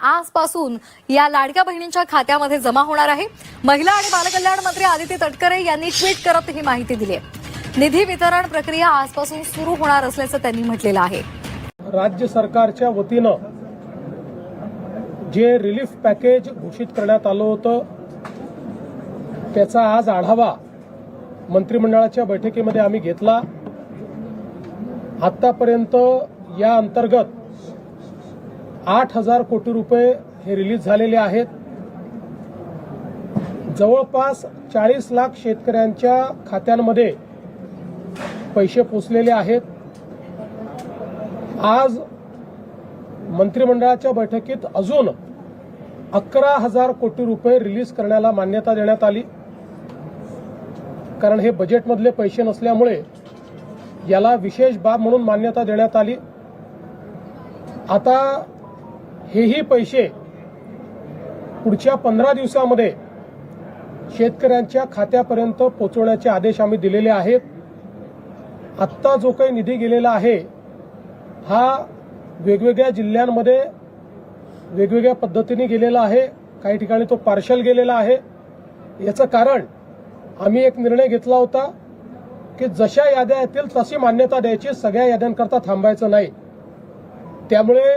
आजपासून या लाडक्या बहिणींच्या खात्यामध्ये जमा होणार आहे. महिला आणि बालकल्याण मंत्री आदिती तटकरे यांनी ट्विट करत ही माहिती दिली आहे. निधी वितरण प्रक्रिया आजपासून सुरू होणार असल्याचं त्यांनी म्हटलेलं आहे. राज्य सरकारच्या वतीनं जे रिलीफ पॅकेज घोषित करण्यात आलं होतं त्याचा आज आढावा मंत्रिमंडळाच्या बैठकीमध्ये आम्ही घेतला. आतापर्यंत या अंतर्गत आठ हजार कोटी रुपये हे रिलीज झालेले आहेत. जवळपास चाळीस लाख शेतकऱ्यांच्या खात्यांमध्ये पैसे पोचलेले आहेत. आज मंत्रिमंडळाच्या बैठकीत अजून अकरा हजार कोटी रुपये रिलीज करण्याला मान्यता देण्यात आली. कारण हे बजेटमधले पैसे नसल्यामुळे याला विशेष बाब म्हणून मान्यता देण्यात आली. आता हेही पैसे पुढच्या पंधरा दिवसामध्ये शेतकऱ्यांच्या खात्यापर्यंत पोचवण्याचे आदेश आम्ही दिलेले आहेत. आत्ता जो काही निधी गेलेला आहे हा वेगवेगळ्या जिल्ह्यांमध्ये वेगवेगळ्या पद्धतीने गेलेला आहे. काही ठिकाणी तो पार्शल गेलेला आहे. याचं कारण आम्ही एक निर्णय घेतला होता की जशा याद्या येतील तशी मान्यता द्यायची सगळ्या याद्यांकरता थांबायचं नाही. त्यामुळे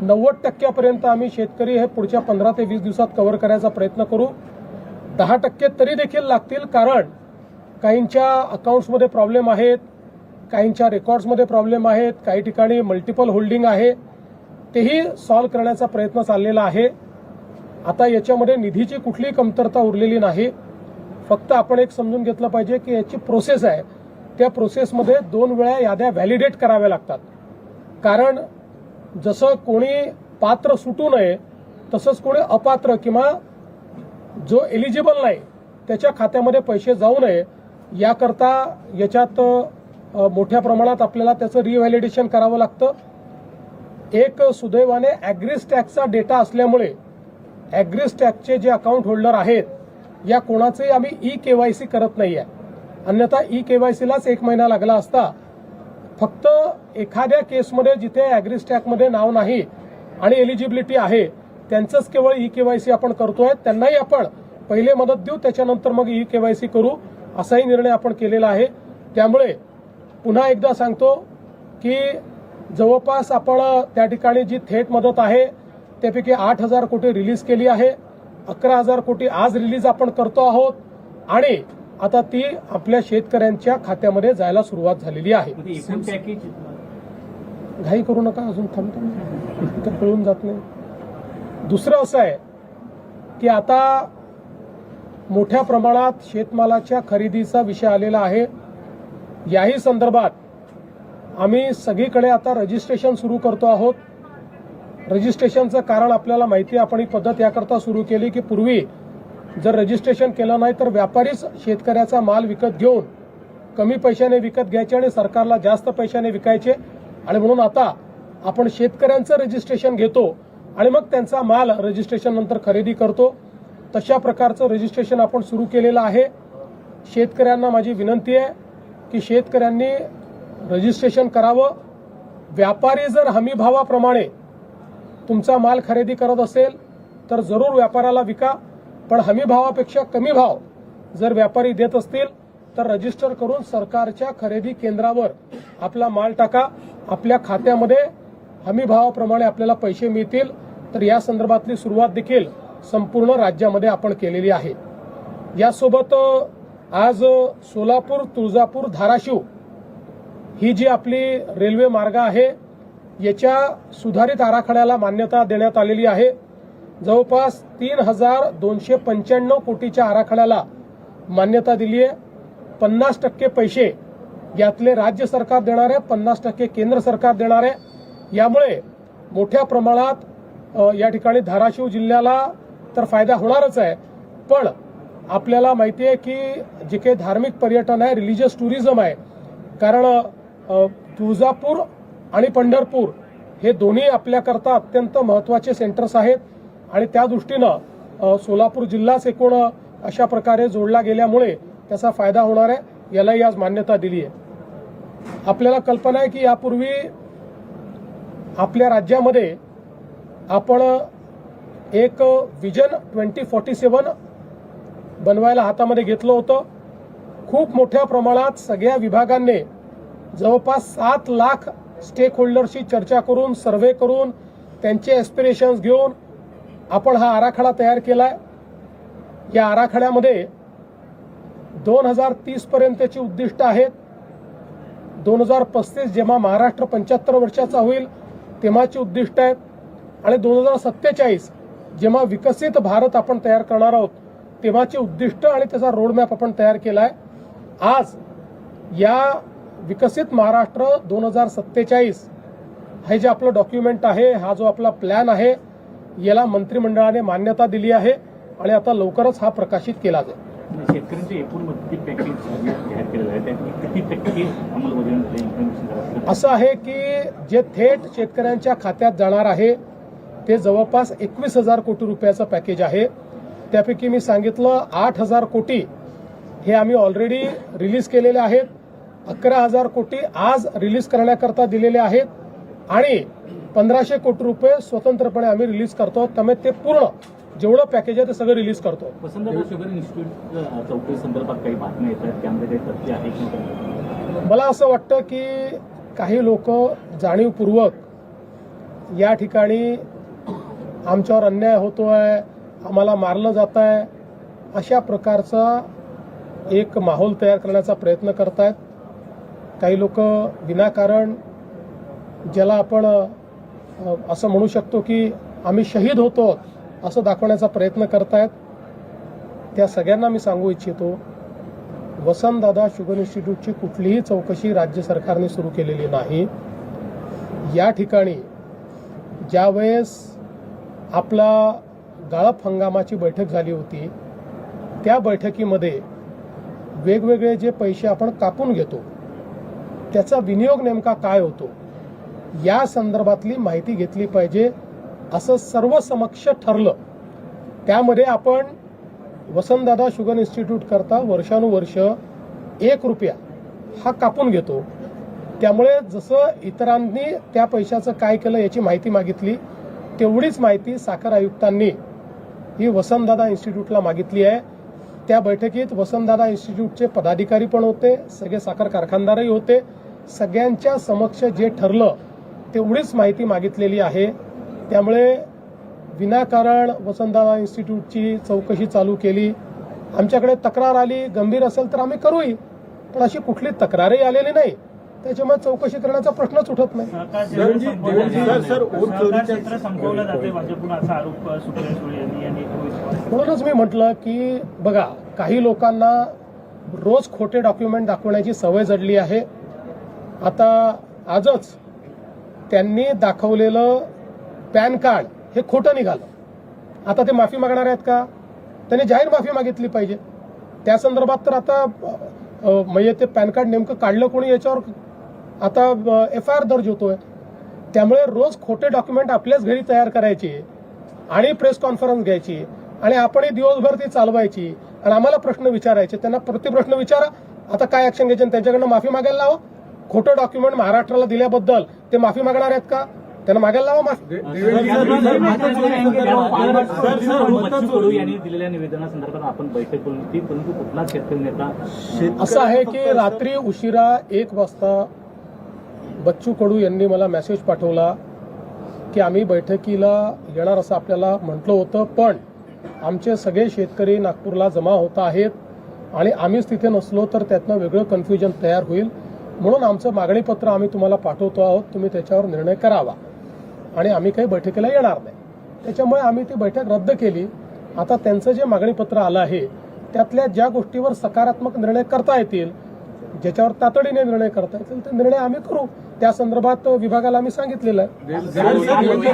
नव्वद टक्क्यापर्यंत आम्ही शेतकरी हे पुढच्या पंधरा ते वीस दिवसात कव्हर करायचा प्रयत्न करू. दहा टक्के तरी देखील लागतील कारण काहींच्या अकाउंट्समध्ये प्रॉब्लेम आहेत काहींच्या रेकॉर्ड्समध्ये प्रॉब्लेम आहेत काही ठिकाणी मल्टिपल होल्डिंग आहे. तेही सॉल्व्ह करण्याचा प्रयत्न चाललेला आहे. आता याच्यामध्ये निधीची कुठलीही कमतरता उरलेली नाही. फक्त आपण एक समजून घेतलं पाहिजे की याची प्रोसेस आहे. त्या प्रोसेसमध्ये दोन वेळा याद्या व्हॅलिडेट कराव्या लागतात. कारण जसं कोणी पात्र सुटू नये तसंच कोणी अपात्र किंवा जो एलिजिबल नाही त्याच्या खात्यामध्ये पैसे जाऊ नये याकरता याच्यात मोठ्या प्रमाणात आपल्याला त्याचं रिव्हॅलिडेशन करावं लागतं. एक सुदैवाने ॲग्रिस टॅक्सचा डेटा असल्यामुळे ॲग्रिस टॅक्सचे जे अकाउंट होल्डर आहेत या कोणाचंही आम्ही ई केवायसी करत नाही आहे अन्यथा ई केवायसीलाच एक महिना लागला असता फक्त एखाद्या केसमध्ये जिथे ॲग्रीस्टॅकमध्ये नाव नाही आणि एलिजिबिलिटी आहे त्यांचंच केवळ ई केवायसी आपण करतोय त्यांनाही आपण पहिले मदत देऊ त्याच्यानंतर मग ई केवायसी करू असाही निर्णय आपण केलेला आहे. त्यामुळे पुन्हा एकदा सांगतो की जवळपास आपण त्या ठिकाणी जी थेट मदत आहे त्यापैकी आठ हजार कोटी रिलीज केली आहे. अकरा हजार कोटी आज रिलीज आपण करतो आहोत आणि आता ती आपल्या शेतकऱ्यांच्या खात्यामध्ये जायला सुरुवात झालेली आहे. एकूण पॅकेज घाई करू नका अजून थांबतो तर कळून जात नाही. दुसरं असं आहे की आता मोठ्या प्रमाणात शेतमालाच्या खरेदीचा विषय आलेला आहे. याही संदर्भात आम्ही सगळीकडे आता रजिस्ट्रेशन सुरू करतो आहोत. रजिस्ट्रेशनचं कारण आपल्याला माहिती आपण ही पद्धत याकरता सुरू केली की पूर्वी जर रजिस्ट्रेशन केलं नाही तर व्यापारीच शेतकऱ्याचा माल विकत घेऊन कमी पैशाने विकत घ्यायचे आणि सरकारला जास्त पैशाने विकायचे. आणि म्हणून आता आपण शेतकऱ्यांचं रजिस्ट्रेशन घेतो आणि मग त्यांचा माल रजिस्ट्रेशन नंतर खरेदी करतो. तशा प्रकारचं रजिस्ट्रेशन आपण सुरू केलेलं आहे. शेतकऱ्यांना माझी विनंती आहे की शेतकऱ्यांनी रजिस्ट्रेशन करावं. व्यापारी जर हमीभावाप्रमाणे तुमचा माल खरेदी करत असेल तर जरूर व्यापाराला विका. पण हमीभावापेक्षा कमी भाव जर व्यापारी देत असतील तर रजिस्टर करून सरकारच्या खरेदी केंद्रावर आपला माल टाका. आपल्या खात्यामध्ये हमी भावाप्रमाणे आपल्याला पैसे मिळतील तर या संदर्भातली सुरुवात देखील संपूर्ण राज्यामध्ये आपण केलेली आहे. यासोबत आज सोलापूर तुळजापूर धाराशिव ही जी आपली रेल्वे मार्ग आहे याच्या सुधारित आराखड्याला मान्यता देण्यात आलेली आहे. जवळपास तीन हजार दोनशे पंच्याण्णव कोटीच्या आराखड्याला मान्यता दिली आहे पन्नास टक्के पैसे यातले राज्य सरकार देणार आहे पन्नास टक्के केंद्र सरकार देणार. आहे यामुळे मोठ्या प्रमाणात या ठिकाणी धाराशिव जिल्ह्याला तर फायदा होणारच आहे. पण आपल्याला माहिती आहे की जे काही धार्मिक पर्यटन आहे रिलिजियस टुरिझम आहे कारण तुळजापूर आणि पंढरपूर हे दोन्ही आपल्याकरता अत्यंत महत्त्वाचे सेंटर्स आहेत. आणि त्या दृष्टीनं सोलापूर जिल्हाच एकूण अशा प्रकारे जोडला गेल्यामुळे त्याचा फायदा होणार आहे. यालाही आज मान्यता दिली आहे आपल्याला कल्पना आहे की यापूर्वी आपल्या राज्यामध्ये आपण एक विजन ट्वेंटी फोर्टी सेवन बनवायला हातामध्ये घेतलं होतं. खूप मोठ्या प्रमाणात सगळ्या विभागांनी जवळपास सात लाख स्टेक होल्डरशी चर्चा करून सर्व्हे करून त्यांचे एस्पिरेशन्स घेऊन आपण हा आराखडा तयार केलाय. या आराखड्यामध्ये दोन हजार तीस पर्यंतची उद्दिष्ट आहेत. दोन हजार पस्तीस जेव्हा महाराष्ट्र पंच्याहत्तर वर्षाचा होईल तेव्हाची उद्दिष्ट आहेत. आणि दोन हजार सत्तेचाळीस जेव्हा विकसित भारत आपण तयार करणार आहोत तेव्हाची उद्दिष्ट आणि त्याचा रोडमॅप आपण तयार केला आहे आज या विकसित महाराष्ट्र दोन हजार सत्तेचाळीस हे जे आपलं डॉक्युमेंट आहे हा जो आपला प्लॅन आहे याला मंत्रिमंडळाने मान्यता दिली आहे आणि आता लवकरच हा प्रकाशित केला जाईल. शेतकऱ्यांचे एकूण पॅकेज जाहीर केलेलं आहे त्यांनी किती टक्के अंमलबजावणी झाली इन्फॉर्मेशन असं आहे की जे थेट शेतकऱ्यांच्या खात्यात जाणार आहे ते जवळपास एकवीस हजार कोटी रुपयाचं पॅकेज आहे. त्यापैकी मी सांगितलं आठ हजार कोटी हे आम्ही ऑलरेडी रिलीज केलेले आहेत. अकरा हजार कोटी आज रिलीज करण्याकरता दिलेले आहेत. आणि पंधराशे कोटी रुपये स्वतंत्रपणे आम्ही रिलीज करतो. त्यामुळे ते पूर्ण जेवढं पॅकेज आहे ते सगळं रिलीज करतो वसंतदादा शुगर इन्स्टिट्यूट चौकशी संदर्भात काही बातम्या येतात त्यामध्ये काही तथ्य आहे किंवा काही? मला असं वाटतं की काही लोक जाणीवपूर्वक या ठिकाणी आमच्यावर अन्याय होतोय आम्हाला मारलं जात आहे अशा प्रकारचा एक माहोल तयार करण्याचा प्रयत्न करतायत काही लोक विनाकारण ज्याला आपण असं म्हणू शकतो की आम्ही शहीद होतो असं दाखवण्याचा प्रयत्न करतायत. त्या सगळ्यांना मी सांगू इच्छितो वसंतदादा शुगर इन्स्टिट्यूटची कुठलीही चौकशी राज्य सरकारने सुरू केलेली नाही. या ठिकाणी ज्यावेळेस आपला गाळप हंगामाची बैठक झाली होती त्या बैठकीमध्ये वेगवेगळे जे पैसे आपण कापून घेतो त्याचा विनियोग नेमका काय होतो या संदर्भातली माहिती घेतली पाहिजे. असं सर्व समक्ष ठरलं. त्यामध्ये आपण वसंतदादा शुगर इन्स्टिट्यूट करता वर्षानुवर्ष एक रुपया हा कापून घेतो. त्यामुळे जसं इतरांनी त्या पैशाचं काय केलं याची माहिती मागितली तेवढीच माहिती साखर आयुक्तांनी ही वसंतदादा इन्स्टिट्यूटला मागितली आहे. त्या बैठकीत वसंतदादा इन्स्टिट्यूटचे पदाधिकारी पण होते सगळे साखर कारखानदारही होते. सगळ्यांच्या समक्ष जे ठरलं तेवढीच माहिती मागितलेली आहे. त्यामुळे विनाकारण वसंतदादा इन्स्टिट्यूटची चौकशी चालू केली. आमच्याकडे तक्रार आली गंभीर असेल तर आम्ही करूही पण अशी कुठली तक्रारही आलेली नाही. त्याच्यामुळे चौकशी करण्याचा प्रश्नच उठत नाही. म्हणूनच मी म्हटलं की बघा काही लोकांना रोज खोटे डॉक्युमेंट दाखवण्याची सवय जडली आहे. आता आजच त्यांनी दाखवलेलं पॅन कार्ड हे खोटं निघालं. आता ते माफी मागणार आहेत का? त्यांनी जाहीर माफी मागितली पाहिजे. त्या संदर्भात तर आता म्हणजे ते पॅन कार्ड नेमकं काढलं कोणी याच्यावर? आता एफ आय आर दर्ज होतोय. त्यामुळे रोज खोटे डॉक्युमेंट आपल्याच घरी तयार करायचे आणि प्रेस कॉन्फरन्स घ्यायची आणि आपणही दिवसभर ती चालवायची आणि आम्हाला प्रश्न विचारायचे. त्यांना प्रतिप्रश्न विचारा. आता काय ऍक्शन घ्यायची? आणि त्यांच्याकडनं माफी मागायला लावा. खोटं डॉक्युमेंट महाराष्ट्राला दिल्याबद्दल ते माफी मागणार आहेत का? त्यांना मागायला लावा माफी बच्चू कडू यांनी दिलेल्या निवेदनासंदर्भात आपण बैठक बोलली होती परंतु कुठलाच शेतकरी नेता असं आहे की रात्री उशिरा एक वाजता बच्चू कडू यांनी मला मेसेज पाठवला की आम्ही बैठकीला येणार असं आपल्याला म्हटलं होतं पण आमचे सगळे शेतकरी नागपूरला जमा होत आहेत आणि आम्हीच तिथे नसलो तर त्यातनं वेगळं कन्फ्युजन तयार होईल. म्हणून आमचं मागणीपत्र आम्ही तुम्हाला पाठवतो आहोत तुम्ही त्याच्यावर निर्णय करावा. आणि आम्ही काही बैठकीला येणार नाही. त्याच्यामुळे आम्ही ती बैठक रद्द केली. आता त्यांचं जे मागणीपत्र आलं आहे त्यातल्या ज्या गोष्टीवर सकारात्मक निर्णय करता येतील ज्याच्यावर तातडीने निर्णय करता येतील ते निर्णय आम्ही करू. त्या संदर्भात विभागाला आम्ही सांगितलेलं आहे.